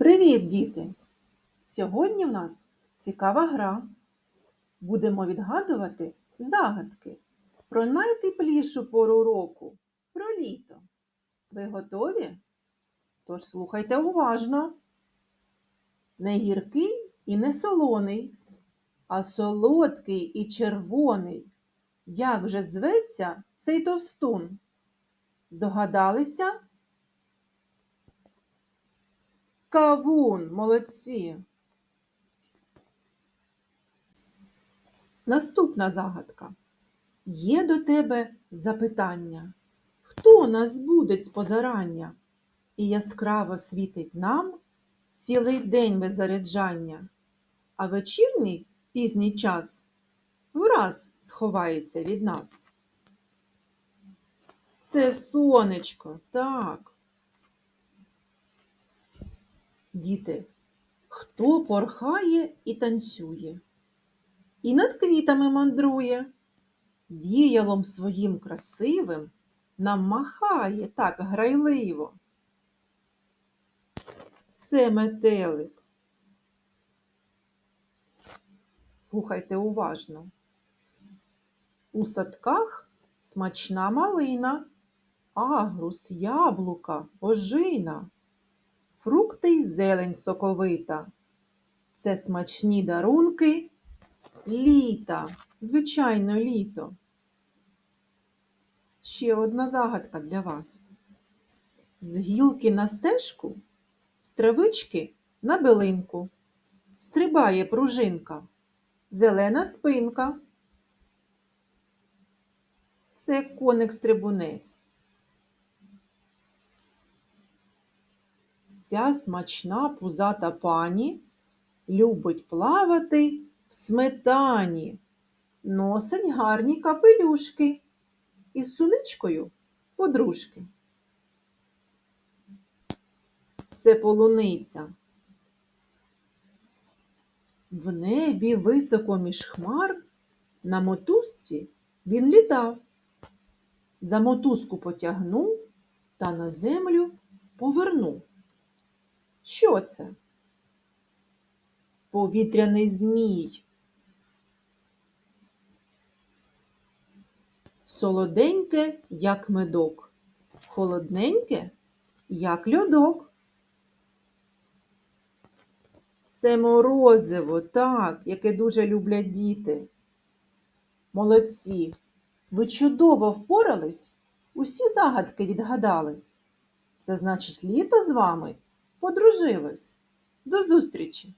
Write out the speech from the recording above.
Привіт, діти! Сьогодні в нас цікава гра. Будемо відгадувати загадки про найтеплішу пору року, про літо. Ви готові? Тож слухайте уважно. Не гіркий і не солоний, а солодкий і червоний. Як же зветься цей товстун? Здогадалися? Кавун, молодці. Наступна загадка. Є до тебе запитання. Хто нас буде з позарання? І яскраво світить нам цілий день без заряджання, а вечірній пізній час враз сховається від нас. Це сонечко, так. Діти, хто порхає і танцює, і над квітами мандрує, віялом своїм красивим нам махає так грайливо. Це метелик. Слухайте уважно. У садках смачна малина, агрус, яблука, ожина фрукти й зелень соковита. Це смачні дарунки літа, звичайно, літо. Ще одна загадка для вас. З гілки на стежку, з травички на билинку. Стрибає пружинка, зелена спинка. Це коник-стрибунець. Ця смачна пузата пані любить плавати в сметані, носить гарні капелюшки із суничкою подружки. Це полуниця. В небі високо між хмар на мотузці він літав. За мотузку потягнув та на землю повернув. Що це? Повітряний змій. Солоденьке, як медок, холодненьке, як льодок. Це морозиво, так, яке дуже люблять діти. Молодці, ви чудово впорались, усі загадки відгадали. Це значить, літо з вами подружилось. До зустрічі!